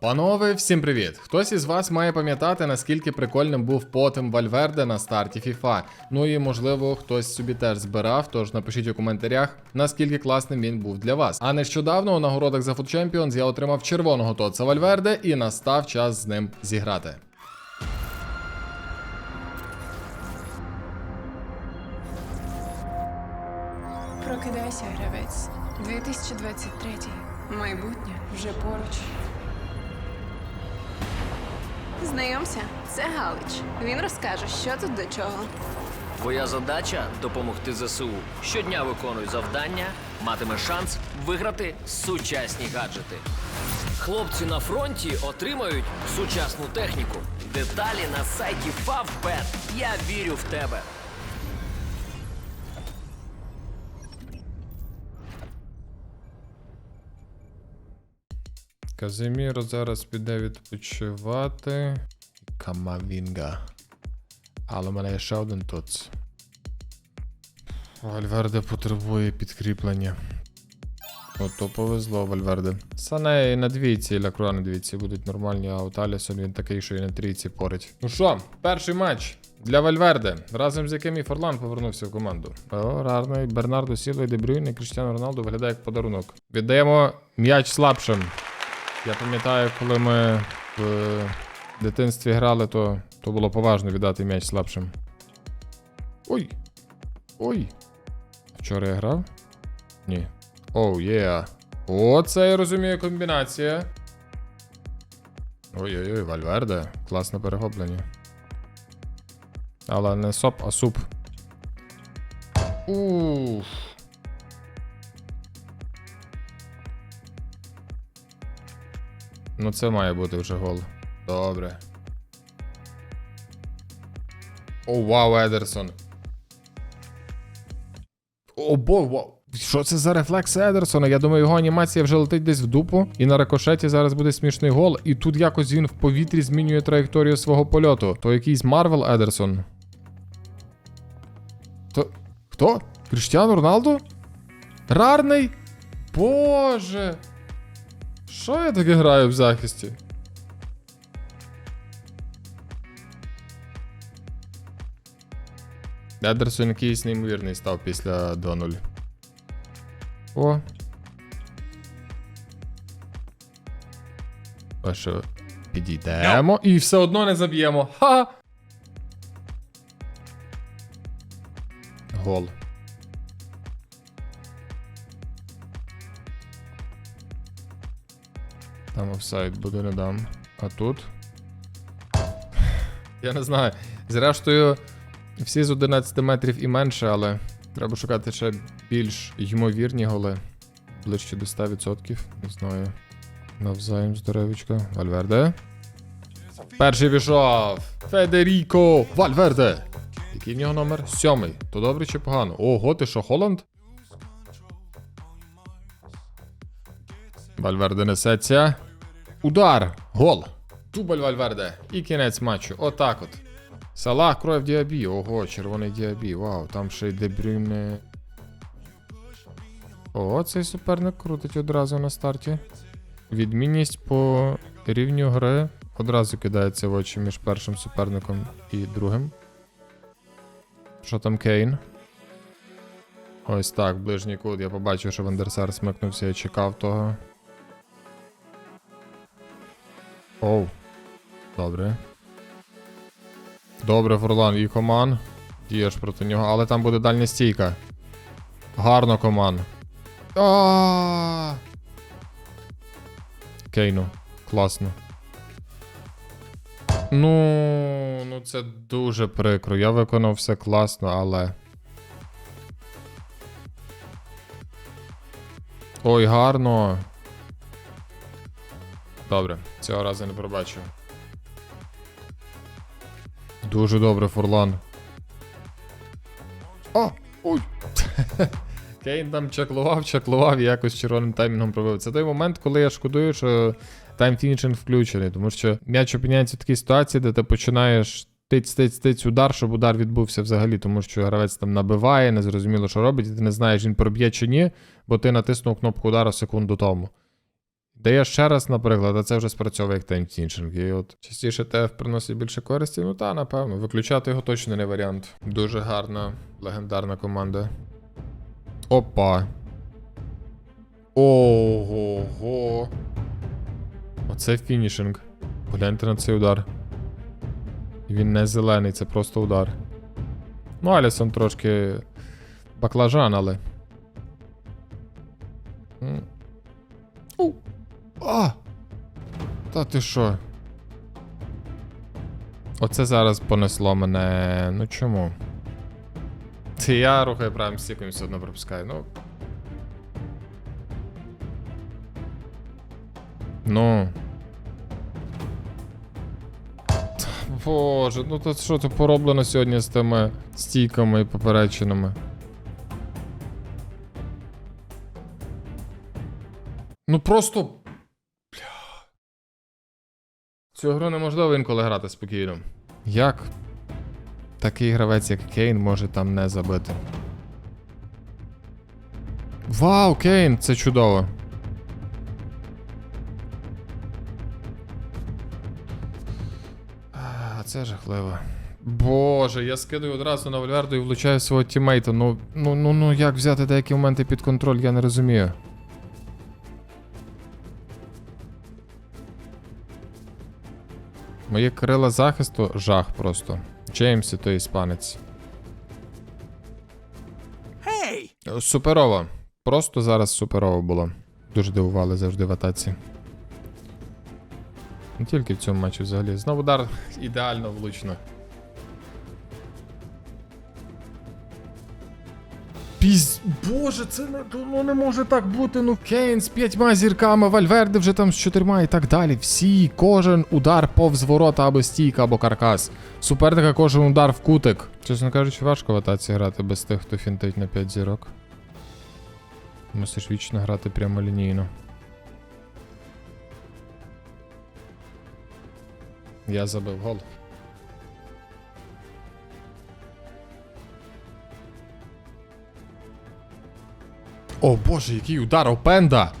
Панове, всім привіт! Хтось із вас має пам'ятати, наскільки прикольним був потім Вальверде на старті FIFA. Ну і можливо хтось собі теж збирав, тож напишіть у коментарях, наскільки класним він був для вас. А нещодавно у нагородах за Food Champions я отримав червоного Тоца Вальверде і настав час з ним зіграти. Прокидайся, гравець. 2023. Майбутнє вже поруч. Знайомся, це Галич. Він розкаже, що тут до чого. Твоя задача допомогти ЗСУ. Щодня виконуй завдання, матиме шанс виграти сучасні гаджети. Хлопці на фронті отримають сучасну техніку. Деталі на сайті Favbet. Я вірю в тебе. Казиміро зараз піде відпочивати. Камавінга. Але в мене є ще один тоц. Вальверде потребує підкріплення. Ото повезло Вальверде. Сане і на двійці, і Лакруа на двійці будуть нормальні, а от Алісон він такий, що і на трійці порить. Ну що, перший матч для Вальверде, разом з яким і Форлан повернувся в команду. О, рарний Бернардо Сіло і Дебрюйн і Кріштіано Роналду виглядає як подарунок. Віддаємо м'яч слабшим. Я пам'ятаю, коли ми в дитинстві грали, то, то було поважно віддати м'яч слабшим. Ой. Ой. Вчора я грав? Ні. Оу, є. О, це я розумію комбінація. Ой-ой-ой, Вальверде. Класне перехоплення. Але не соп, а суп. Уф. Ну, це має бути вже гол. Добре. О, вау, Едерсон. О, бо, вау. Що це за рефлекс Едерсона? Я думаю, його анімація вже летить десь в дупу. І на рикошеті зараз буде смішний гол. І тут якось він в повітрі змінює траєкторію свого польоту. То якийсь Марвел Едерсон. То. Хто? Кріштіану Роналду? Рарний? Боже. Що я таке граю в захисті? Едерсон якийсь неймовірний став після 2-0. О. Що? Підійдемо і все одно не заб'ємо. Ха! Гол. Там офсайд буде не дам. А тут. Я не знаю. Зрештою, всі з 11 метрів і менше, але треба шукати ще більш ймовірні голи. Ближче до 100%. Не знаю. Навзаєм здоровічка. Вальверде. Перший пішов. Федеріко. Вальверде. Який в нього номер? Сьомий. То добре чи погано? Ого, ти що, Холланд? Вальверде несеться. Удар! Гол! Дубль Вальверде. І кінець матчу. Отак от. Салах, кров діабі. Ого, червоний діабі. Вау, там ще й дебрюйне. О, цей суперник крутить одразу на старті. Відмінність по рівню гри одразу кидається в очі між першим суперником і другим. Що там Кейн? Ось так, ближній кут. Я побачив, що Вандерсар смикнувся і чекав того. Оу. Добре. Добре, Форлан і коман. Дієш проти нього, але там буде дальня стійка. Гарно, коман. Кейну. Класно. Ну, ну це дуже прикро. Я виконав все класно, але. Ой, гарно. Добре, цього разу не пробачив. Дуже добре, Фурлан. О! Ой! Кейн там чаклував, чаклував і якось червоним таймінгом пробив. Це той момент, коли я шкодую, що таймфінішинг включений, тому що м'яч опиняється в такій ситуації, де ти починаєш тиць, тиць, тиць удар, щоб удар відбувся взагалі, тому що гравець там набиває, незрозуміло, що робить, і ти не знаєш, він проб'є чи ні, бо ти натиснув кнопку удару секунду тому. Дає ще раз, наприклад, а це вже спрацьовує як таймтіншинг. І от частіше ТФ приносить більше користі, ну та, напевно. Виключати його точно не варіант. Дуже гарна, легендарна команда. Опа. Ого-го. Оце фінішинг. Погляньте на цей удар. Він не зелений, це просто удар. Ну, Алісон трошки баклажан, але. А! Та ти що? Оце зараз понесло мене. Ну чому? Це я рухаю правим стіком і все одно пропускаю. Ну. Ну. Боже, ну то що то пороблено сьогодні з тими стійками і поперечинами. Ну просто. Цю гру неможливо інколи грати спокійно. Як такий гравець, як Кейн, може там не забити? Вау, Кейн, це чудово. А, це жахливо. Боже, я скидаю одразу на Вальверду і влучаю свого тімейта. Ну, ну, ну, ну, як взяти деякі моменти під контроль, я не розумію. Моє крила захисту жах просто. Чаємся той іспанець. Hey! Суперово. Просто зараз суперово було. Дуже дивували завжди в атаці. Не тільки в цьому матчі взагалі. Знову удар ідеально влучно. Піз... Боже, це не, ну, не може так бути. Ну Кейн з п'ятьма зірками, Вальверде вже там з чотирма і так далі. Всі, кожен удар повз ворота або стійка, або каркас. Суперника кожен удар в кутик. Чесно кажучи, важко в атаці грати без тих, хто фінтить на 5 зірок. Мусиш вічно грати прямолінійно. Я забив гол. О боже, який удар Опенда!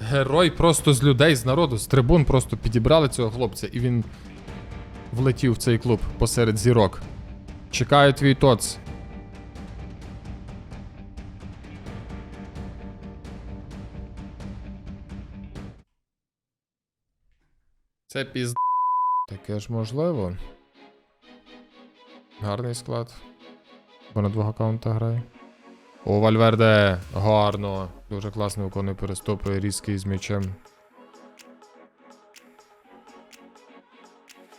Герой просто з людей, з народу, з трибун просто підібрали цього хлопця, і він влетів в цей клуб посеред зірок. Чекаю твій тоц. Це піз... Таке ж можливо. Гарний склад. Бо на двох аккаунтах грає. О, Вальверде, гарно. Дуже класно виконує переступи, різкий з м'ячем.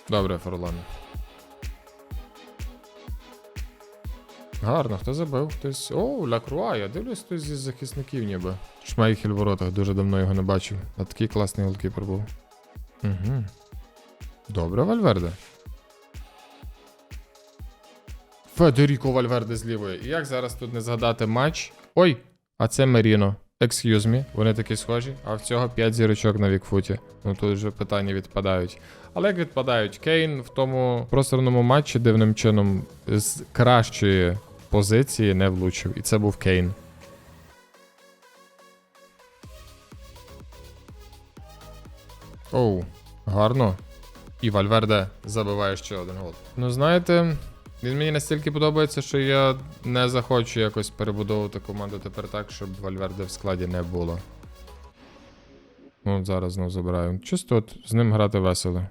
Добре, Форлан. Гарно, хто забив? Хтось. О, Лакруа, я дивлюсь, хтось зі захисників ніби. Шмейхель в воротах, дуже давно його не бачив. А такий класний голкіпер був. Угу. Добре, Вальверде. Федеріко Вальверде з лівої. І як зараз тут не згадати матч? Ой, а це Меріно. Excuse me, вони такі схожі, а в цього 5 зірочок на вікфуті. Ну тут вже питання відпадають. Але як відпадають? Кейн в тому просторному матчі дивним чином з кращої позиції не влучив. І це був Кейн. Оу, гарно. І Вальверде забиває ще один гол. Ну, знаєте, він мені настільки подобається, що я не захочу якось перебудовувати команду тепер так, щоб Вальверде в складі не було. Ну, зараз знову забираю. Чисто от з ним грати весело.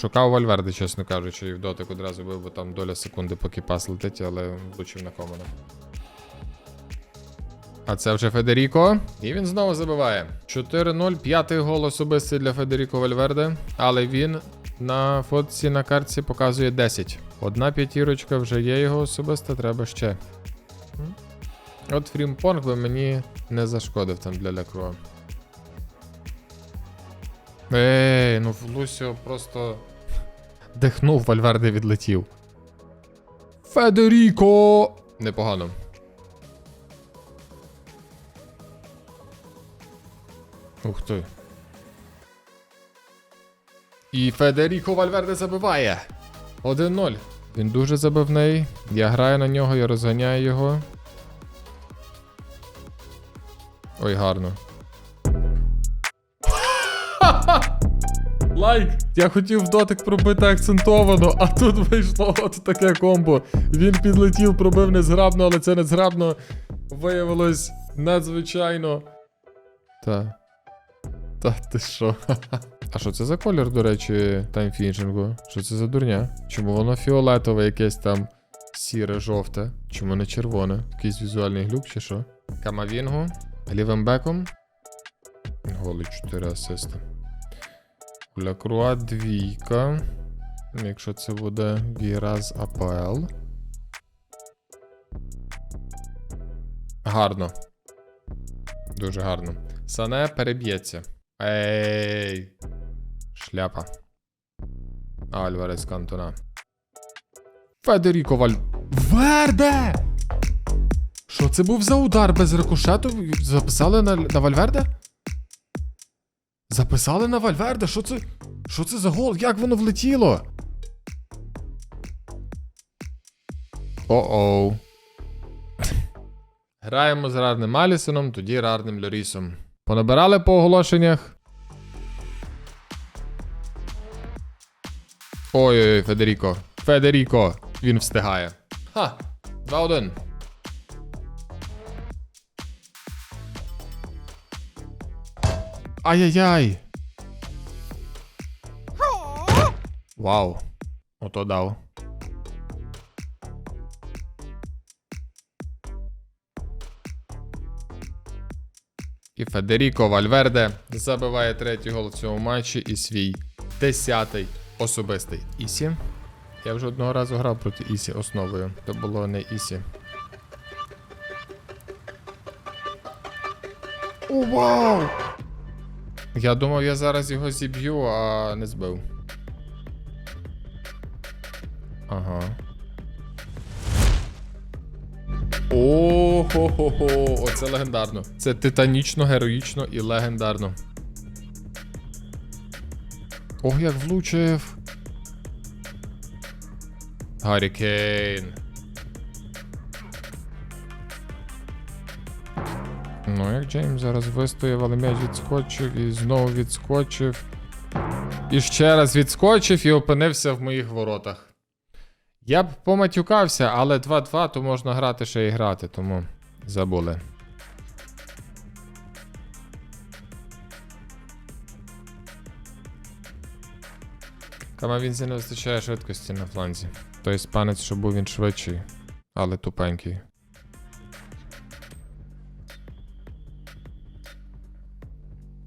Шукав Вальверде, чесно кажучи, і в дотик одразу бив, бо там доля секунди, поки пас летить, але влучив на комана. А це вже Федеріко. І він знову забиває. 4-0, п'ятий гол особистий для Федеріко Вальверде. Але він на фотці на картці показує 10. Одна п'ятірочка вже є його особиста, треба ще. От Фрімпонг би мені не зашкодив там для Лекруа. Ей, ну Лусіо просто дихнув, Вальверде відлетів. Федеріко! Непогано. Ух ти. І Федеріко Вальверде забиває. 1-0. Він дуже забивний. Я граю на нього, я розганяю його. Ой, гарно. Лайк! Я хотів в дотик пробити акцентовано, а тут вийшло от таке комбо. Він підлетів, пробив незграбно, але це незграбно виявилось надзвичайно. Так. Та ти що? А що це за колір, до речі, таймфінішингу? Що це за дурня? Чому воно фіолетове, якесь там сіре, жовте? Чому не червоне? Якийсь візуальний глюк чи що? Камавінгу. Лівим беком. Голий 4 асисти. Лякруа двійка. Якщо це буде Віраз АПЛ. Гарно. Дуже гарно. Сане переб'ється. Ей. Шляпа. Альварес Кантона. Федеріко Валь. Верде! Що це був за удар без рикошету? Записали на, на Вальверде? Записали на Вальверде? Що це? Що це за гол? Як воно влетіло? О-оу. Граємо з рарним Алісоном, тоді рарним Льорісом. Понабирали по оголошеннях. Ой-ой, Федеріко. Федеріко. Він встигає. Ха! 2-1. Ай-яй-яй. Вау. Ото дав. І Федеріко Вальверде забиває третій гол в цьому матчі і свій десятий особистий Ісі. Я вже одного разу грав проти Ісі основою. То було не Ісі. О, вау! Я думав, я зараз його зіб'ю, а не збив. Ага. О-хо-хо-хо, оце легендарно. Це титанічно, героїчно і легендарно. Ох, як влучив. Гаррі Кейн. Ну, як Джеймс зараз вистояв, але м'яч відскочив і знову відскочив. І ще раз відскочив і опинився в моїх воротах. Я б поматюкався, але 2-2, то можна грати ще і грати, тому забули. Камавінзі не вистачає швидкості на фланзі. Той іспанець, що був він швидший, але тупенький.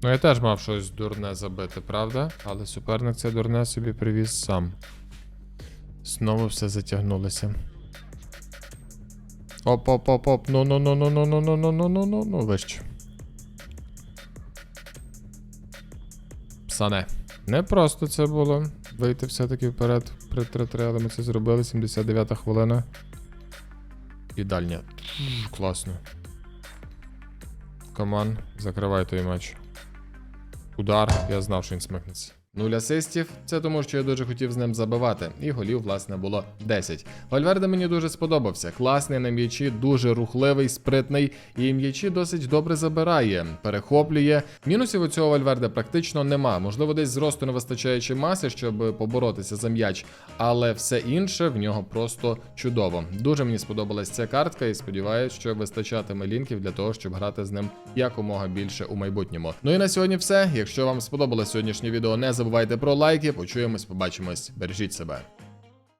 Ну, я теж мав щось дурне забити, правда? Але суперник це дурне собі привіз сам. Знову все затягнулося. Оп, оп, оп, оп. Ну, ну, ну, ну, ну, ну, ну, ну, ну, ну, ну, ну, вище. Псане. Не просто це було. Вийти все-таки вперед при 3-3, але ми це зробили. 79-та хвилина. І дальня. Класно. Коман, закривай той матч. Удар, я знав, що він смикнеться. Нуль асистів, це тому, що я дуже хотів з ним забивати, і голів, власне, було 10. Вальверде мені дуже сподобався. Класний на м'ячі, дуже рухливий, спритний, і м'ячі досить добре забирає, перехоплює. Мінусів у цього Вальверде практично нема. Можливо, десь зросту не вистачає чи маси, щоб поборотися за м'яч, але все інше в нього просто чудово. Дуже мені сподобалась ця картка, і сподіваюся, що вистачатиме лінків для того, щоб грати з ним якомога більше у майбутньому. Ну і на сьогодні все. Якщо вам сподобалось сьогоднішнє відео, не забувайте про лайки. Почуємось, побачимось. Бережіть себе.